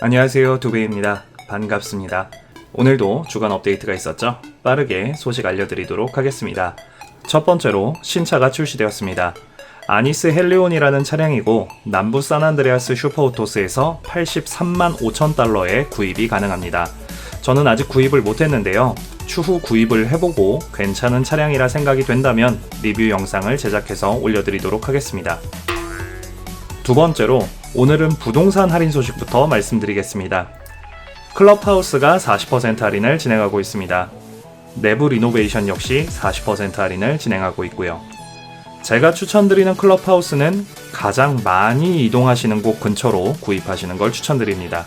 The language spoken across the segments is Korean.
안녕하세요. 두베입니다. 반갑습니다. 오늘도 주간 업데이트가 있었죠? 빠르게 소식 알려드리도록 하겠습니다. 첫 번째로 신차가 출시되었습니다 아니스 헬리온이라는 차량이고 남부 산안드레아스 슈퍼오토스에서 83만 5천 달러에 구입이 가능합니다 저는 아직 구입을 못했는데요 추후 구입을 해보고 괜찮은 차량이라 생각이 된다면 리뷰 영상을 제작해서 올려드리도록 하겠습니다 두 번째로 오늘은 부동산 할인 소식부터 말씀드리겠습니다. 클럽하우스가 40% 할인을 진행하고 있습니다. 내부 리노베이션 역시 40% 할인을 진행하고 있고요. 제가 추천드리는 클럽하우스는 가장 많이 이동하시는 곳 근처로 구입하시는 걸 추천드립니다.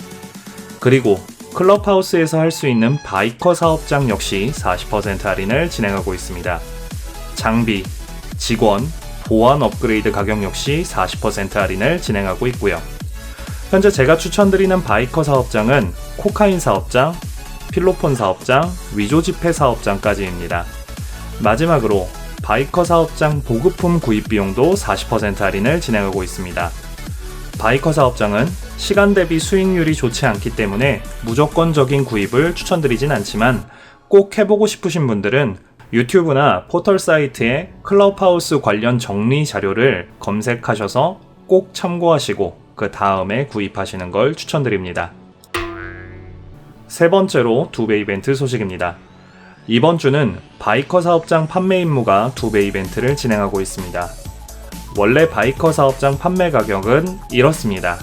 그리고 클럽하우스에서 할 수 있는 바이커 사업장 역시 40% 할인을 진행하고 있습니다. 장비, 직원, 보안 업그레이드 가격 역시 40% 할인을 진행하고 있고요. 현재 제가 추천드리는 바이커 사업장은 코카인 사업장, 필로폰 사업장, 위조 지폐 사업장까지입니다. 마지막으로 바이커 사업장 보급품 구입 비용도 40% 할인을 진행하고 있습니다. 바이커 사업장은 시간 대비 수익률이 좋지 않기 때문에 무조건적인 구입을 추천드리진 않지만 꼭 해보고 싶으신 분들은 유튜브나 포털 사이트에 클럽하우스 관련 정리 자료를 검색하셔서 꼭 참고하시고 그 다음에 구입하시는 걸 추천드립니다. 세 번째로 두 배 이벤트 소식입니다. 이번 주는 바이커 사업장 판매 임무가 두 배 이벤트를 진행하고 있습니다. 원래 바이커 사업장 판매 가격은 이렇습니다.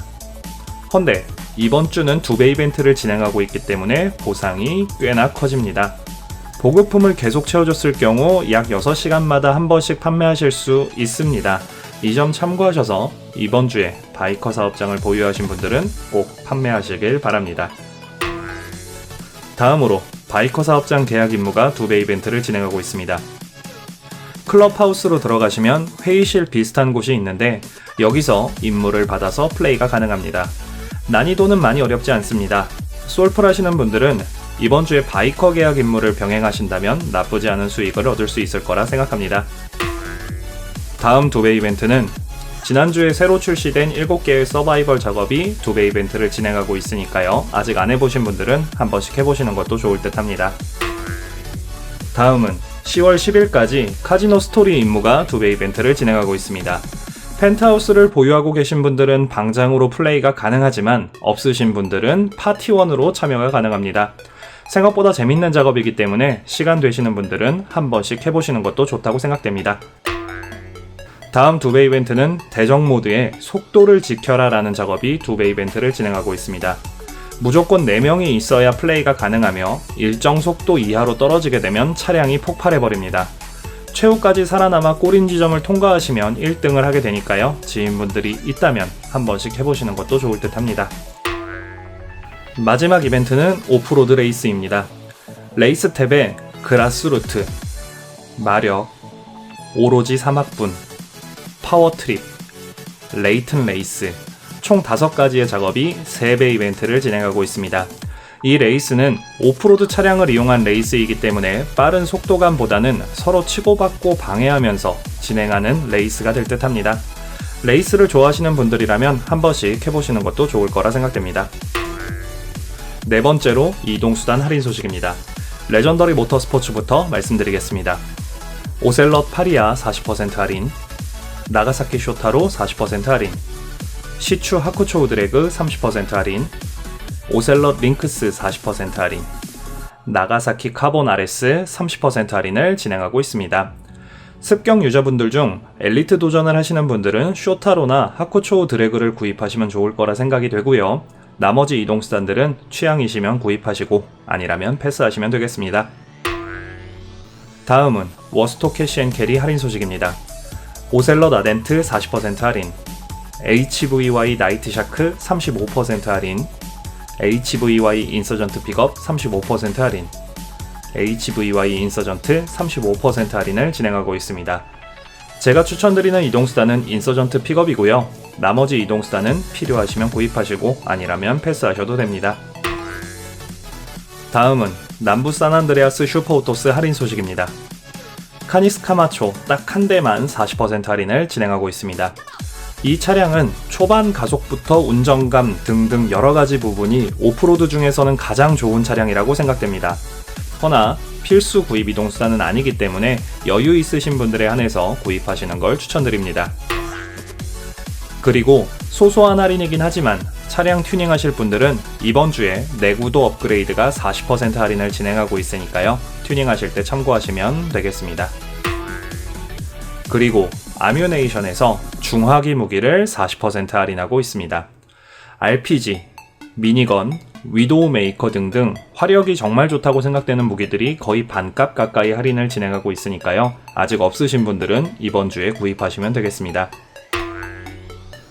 헌데 이번 주는 두 배 이벤트를 진행하고 있기 때문에 보상이 꽤나 커집니다. 보급품을 계속 채워줬을 경우 약 6시간마다 한 번씩 판매하실 수 있습니다. 이 점 참고하셔서 이번 주에 바이커 사업장을 보유하신 분들은 꼭 판매하시길 바랍니다. 다음으로 바이커 사업장 계약 임무가 두 배 이벤트를 진행하고 있습니다. 클럽하우스로 들어가시면 회의실 비슷한 곳이 있는데 여기서 임무를 받아서 플레이가 가능합니다. 난이도는 많이 어렵지 않습니다. 솔플 하시는 분들은 이번 주에 바이커 계약 임무를 병행하신다면 나쁘지 않은 수익을 얻을 수 있을 거라 생각합니다. 다음 두 배 이벤트는 지난주에 새로 출시된 7개의 서바이벌 작업이 두 배 이벤트를 진행하고 있으니까요. 아직 안 해보신 분들은 한 번씩 해보시는 것도 좋을 듯 합니다. 다음은 10월 10일까지 카지노 스토리 임무가 두 배 이벤트를 진행하고 있습니다. 펜트하우스를 보유하고 계신 분들은 방장으로 플레이가 가능하지만 없으신 분들은 파티원으로 참여가 가능합니다. 생각보다 재밌는 작업이기 때문에 시간 되시는 분들은 한 번씩 해보시는 것도 좋다고 생각됩니다. 다음 두 배 이벤트는 대적 모드의 속도를 지켜라 라는 작업이 두 배 이벤트를 진행하고 있습니다. 무조건 4명이 있어야 플레이가 가능하며 일정 속도 이하로 떨어지게 되면 차량이 폭발해버립니다. 최후까지 살아남아 꼬린 지점을 통과하시면 1등을 하게 되니까요. 지인분들이 있다면 한 번씩 해보시는 것도 좋을 듯 합니다. 마지막 이벤트는 오프로드 레이스입니다. 레이스 탭에 그라스루트, 마력, 오로지 사막분, 파워트립, 레이튼 레이스, 총 5가지의 작업이 3배 이벤트를 진행하고 있습니다. 이 레이스는 오프로드 차량을 이용한 레이스이기 때문에 빠른 속도감보다는 서로 치고받고 방해하면서 진행하는 레이스가 될 듯 합니다. 레이스를 좋아하시는 분들이라면 한 번씩 해보시는 것도 좋을 거라 생각됩니다. 네 번째로 이동수단 할인 소식입니다. 레전더리 모터스포츠부터 말씀드리겠습니다. 오셀럿 파리아 40% 할인, 나가사키 쇼타로 40% 할인, 시추 하쿠초우 드래그 30% 할인, 오셀럿 링크스 40% 할인, 나가사키 카본 RS 30% 할인을 진행하고 있습니다. 습경 유저분들 중 엘리트 도전을 하시는 분들은 쇼타로나 하쿠초우 드래그를 구입하시면 좋을 거라 생각이 되고요. 나머지 이동수단들은 취향이시면 구입하시고 아니라면 패스하시면 되겠습니다. 다음은 워스토 캐시앤 캐리 할인 소식입니다. 오셀럿 아덴트 40% 할인, HVY 나이트 샤크 35% 할인, HVY 인서전트 픽업 35% 할인, HVY 인서전트 35% 할인을 진행하고 있습니다. 제가 추천드리는 이동수단은 인서전트 픽업이고요. 나머지 이동수단은 필요하시면 구입하시고 아니라면 패스하셔도 됩니다. 다음은 남부 산안드레아스 슈퍼오토스 할인 소식입니다. 카니스 카마초 딱 한 대만 40% 할인을 진행하고 있습니다. 이 차량은 초반 가속부터 운전감 등등 여러 가지 부분이 오프로드 중에서는 가장 좋은 차량이라고 생각됩니다. 허나 필수 구입 이동수단은 아니기 때문에 여유 있으신 분들에 한해서 구입하시는 걸 추천드립니다. 그리고 소소한 할인이긴 하지만 차량 튜닝하실 분들은 이번 주에 내구도 업그레이드가 40% 할인을 진행하고 있으니까요. 튜닝하실 때 참고하시면 되겠습니다. 그리고 아뮤네이션에서 중화기 무기를 40% 할인하고 있습니다. RPG, 미니건, 위도우 메이커 등등 화력이 정말 좋다고 생각되는 무기들이 거의 반값 가까이 할인을 진행하고 있으니까요. 아직 없으신 분들은 이번 주에 구입하시면 되겠습니다.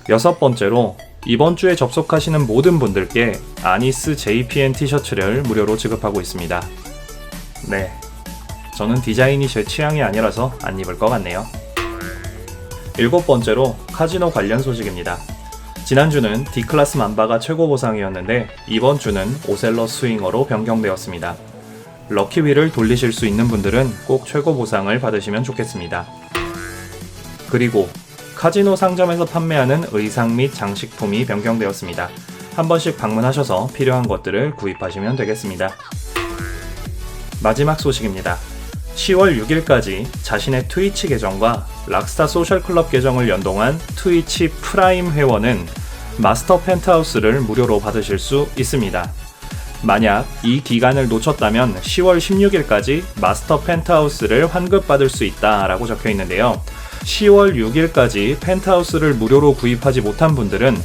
여섯 번째로 이번 주에 접속하시는 모든 분들께 아니스 JPN 티셔츠를 무료로 지급하고 있습니다. 네. 저는 디자인이 제 취향이 아니라서 안 입을 것 같네요. 일곱 번째로 카지노 관련 소식입니다. 지난주는 D클래스 만바가 최고 보상이었는데 이번 주는 오셀러 스윙어로 변경되었습니다. 럭키휠을 돌리실 수 있는 분들은 꼭 최고 보상을 받으시면 좋겠습니다. 그리고 카지노 상점에서 판매하는 의상 및 장식품이 변경되었습니다. 한 번씩 방문하셔서 필요한 것들을 구입하시면 되겠습니다. 마지막 소식입니다. 10월 6일까지 자신의 트위치 계정과 락스타 소셜클럽 계정을 연동한 트위치 프라임 회원은 마스터 펜트하우스를 무료로 받으실 수 있습니다. 만약 이 기간을 놓쳤다면 10월 16일까지 마스터 펜트하우스를 환급받을 수 있다라고 적혀 있는데요. 10월 6일까지 펜트하우스를 무료로 구입하지 못한 분들은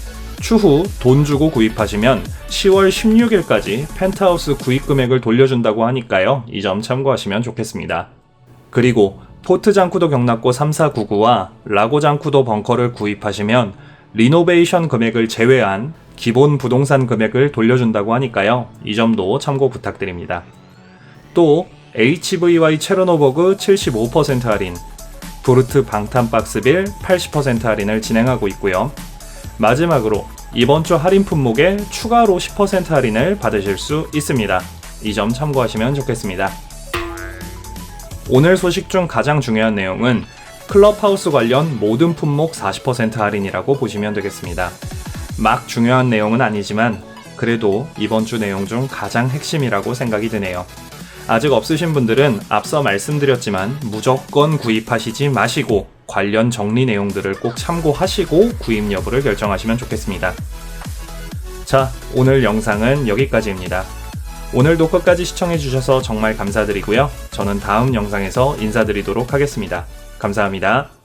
추후 돈 주고 구입하시면 10월 16일까지 펜트하우스 구입 금액을 돌려준다고 하니까요. 이 점 참고하시면 좋겠습니다. 그리고 포트 장쿠도 경납고 3499와 라고 장쿠도 벙커를 구입하시면 리노베이션 금액을 제외한 기본 부동산 금액을 돌려준다고 하니까요. 이 점도 참고 부탁드립니다. 또 HVY 체르노버그 75% 할인, 브루트 방탄 박스빌 80% 할인을 진행하고 있고요. 마지막으로 이번 주 할인 품목에 추가로 10% 할인을 받으실 수 있습니다. 이 점 참고하시면 좋겠습니다. 오늘 소식 중 가장 중요한 내용은 클럽하우스 관련 모든 품목 40% 할인이라고 보시면 되겠습니다. 막 중요한 내용은 아니지만 그래도 이번 주 내용 중 가장 핵심이라고 생각이 드네요. 아직 없으신 분들은 앞서 말씀드렸지만 무조건 구입하시지 마시고 관련 정리 내용들을 꼭 참고하시고 구입 여부를 결정하시면 좋겠습니다. 자, 오늘 영상은 여기까지입니다. 오늘도 끝까지 시청해주셔서 정말 감사드리고요. 저는 다음 영상에서 인사드리도록 하겠습니다. 감사합니다.